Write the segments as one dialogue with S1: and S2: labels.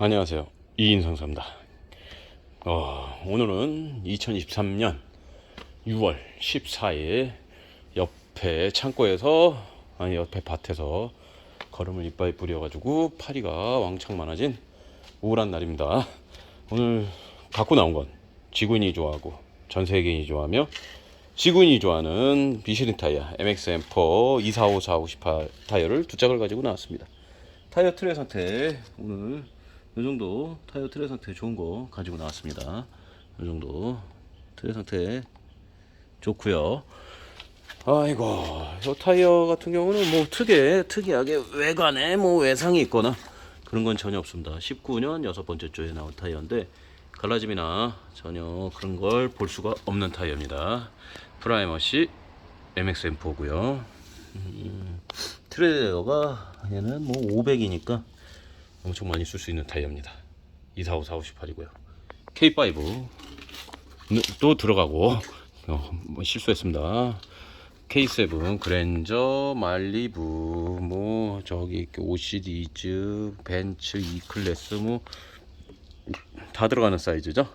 S1: 안녕하세요. 이인상사입니다. 어, 오늘은 2023년 6월 14일 옆에 창고에서 아니 옆에 밭에서 걸음을 이빨에 뿌려가지고 파리가 왕창 많아진 우울한 날입니다. 오늘 갖고 나온 건 지구인이 좋아하고 전 세계인이 좋아하며 지구인이 좋아하는 미쉐린 타이어 MXM4 245458 타이어를 두 짝을 가지고 나왔습니다. 타이어 트레 상태 오늘 이 정도 타이어 트레 상태 좋은 거 가지고 나왔습니다. 이 정도 트레 상태 좋고요. 아이고 이 타이어 같은 경우는 뭐 특이해 특이하게 외관에 뭐 외상이 있거나 그런 건 전혀 없습니다. 19년 여섯 번째 주에 나온 타이어인데 갈라짐이나 전혀 그런 걸 볼 수가 없는 타이어입니다. 프라이머시 MXM4고요. 트레이더가 얘는 뭐 500이니까 엄청 많이 쓸 수 있는 타이어입니다. 245458이고요. K5 또 들어가고 어, 뭐 실수했습니다. K7 그랜저 말리부 뭐 저기 OCD즈 벤츠 E 클래스 뭐 다 들어가는 사이즈죠.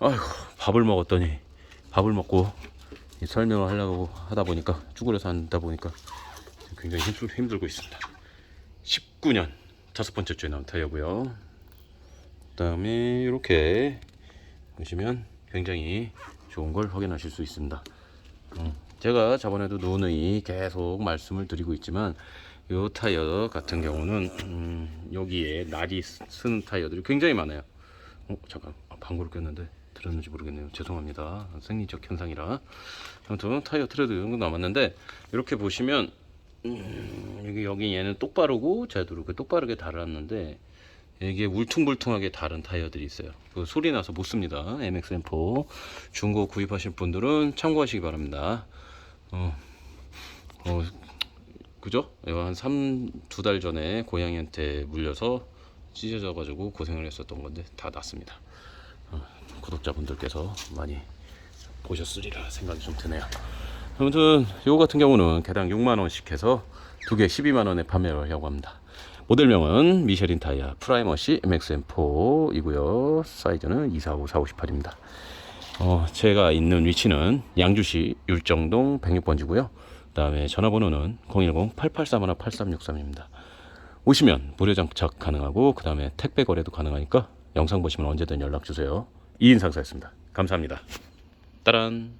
S1: 아이고 밥을 먹었더니 밥을 먹고 이 설명을 하려고 하다 보니까 쭈그려서 한다 보니까 굉장히 힘들, 힘들고 있습니다. 19년 다섯 번째 주에 나온 타이어고요. 그다음에 이렇게 보시면 굉장히 좋은 걸 확인하실 수 있습니다. 음, 제가 저번에도 누누이 계속 말씀을 드리고 있지만 이 타이어 같은 경우는 음, 여기에 날이 쓰- 쓰는 타이어들이 굉장히 많아요. 어, 잠깐 아, 방구를 꼈는데 들었는지 모르겠네요. 죄송합니다. 생리적 현상이라. 아무튼 타이어 트레드 정도 남았는데 이렇게 보시면 음, 여기 여기 얘는 똑바르고 쟤도 이렇게 똑바르게 달았는데 이게 울퉁불퉁하게 다른 타이어들이 있어요. 그 소리 나서 못 씁니다. MXM4 중고 구입하실 분들은 참고하시기 바랍니다. 어, 어 그죠? 한 3, 두 달 전에 고양이한테 물려서 찢어져 가지고 고생을 했었던 건데 다 났습니다. 어, 구독자분들께서 많이 보셨으리라 생각이 좀 드네요. 아무튼 요거 같은 경우는 개당 6만 원씩 해서 두 개 12만 원에 판매를 하려고 합니다. 모델명은 미쉐린 타이어 프라이머시 MXM4 이고요. 사이즈는 245458입니다. 어, 제가 있는 위치는 양주시 율정동 106번지고요. 그 다음에 전화번호는 010-8831-8363입니다. 오시면 무료 장착 가능하고 그 다음에 택배 거래도 가능하니까 영상 보시면 언제든 연락 주세요. 이인 상사였습니다. 감사합니다. 따란